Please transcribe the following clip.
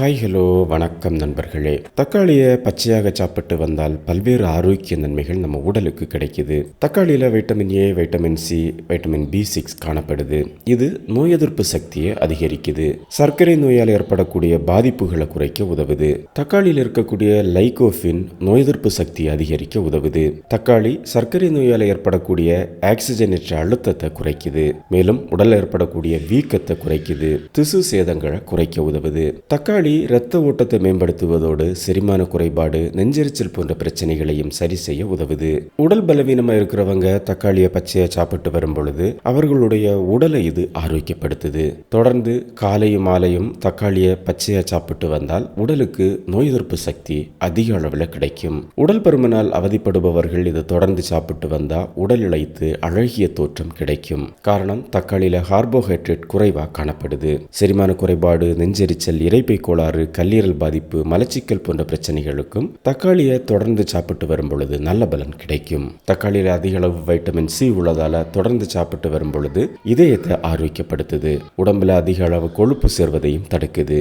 Hi hello வணக்கம் நண்பர்களே. தக்காளியை பச்சையாக சாப்பிட்டு வந்தால் பல்வேறு ஆரோக்கிய நன்மைகள் நம்ம உடலுக்கு கிடைக்குது. தக்காளியில் vitamin A vitamin C vitamin B six காணப்படுது. இது நோய் எதிர்ப்பு சக்தியை அதிகரிக்குது. சர்க்கரை நோயால் ஏற்படக்கூடிய பாதிப்புகளை குறைக்க உதவுது. தக்காளியில் இருக்கக்கூடிய லைகோஃபின் நோய் எதிர்ப்பு சக்தியை அதிகரிக்க உதவுது. தக்காளி சர்க்கரை நோயால் ஏற்படக்கூடிய ஆக்சிஜனேற்ற அழுத்தத்தை குறைக்குது. மேலும் உடலில் ஏற்படக்கூடிய வீக்கத்தை குறைக்குது. திசு சேதங்களை குறைக்க உதவுது. தக்காளி இரத்த ஓட்டத்தை மேம்படுத்துவதோடு செரிமான குறைபாடு நெஞ்செரிச்சல் போன்ற பிரச்சனைகளையும் சரி செய்ய உதவுது? உடல் பலவீனமா இருக்கிறவங்க தக்காளியை பச்சையா சாப்பிட்டு வரும் பொழுது அவர்களுடைய உடலை இது ஆரோக்கியப்படுத்துது. தொடர்ந்து காலையும் மாலையும் தக்காளியை பச்சையா சாப்பிட்டு வந்தால் உடலுக்கு நோய் எதிர்ப்பு சக்தி அதிக அளவில் கிடைக்கும். உடல் பருமனால் அவதிப்படுபவர்கள் இதை தொடர்ந்து சாப்பிட்டு வந்தா உடல் இழைத்து அழகிய தோற்றம் கிடைக்கும். காரணம் தக்காளியில கார்போஹைட்ரேட் குறைவா காணப்படுது. செரிமான குறைபாடு நெஞ்செரிச்சல் இரைப்பை கோளாறு கல்லீரல் பாதிப்பு மலச்சிக்கல் போன்ற பிரச்சனைகளுக்கும் தக்காளியை தொடர்ந்து சாப்பிட்டு வரும் பொழுது நல்ல பலன் கிடைக்கும். தக்காளியில் அதிக அளவு வைட்டமின் சி உள்ளதால தொடர்ந்து சாப்பிட்டு வரும் பொழுது இதயத்தை ஆரோக்கியப்படுத்துது. உடம்புல அதிக அளவு கொழுப்பு சேர்வதையும் தடுக்குது.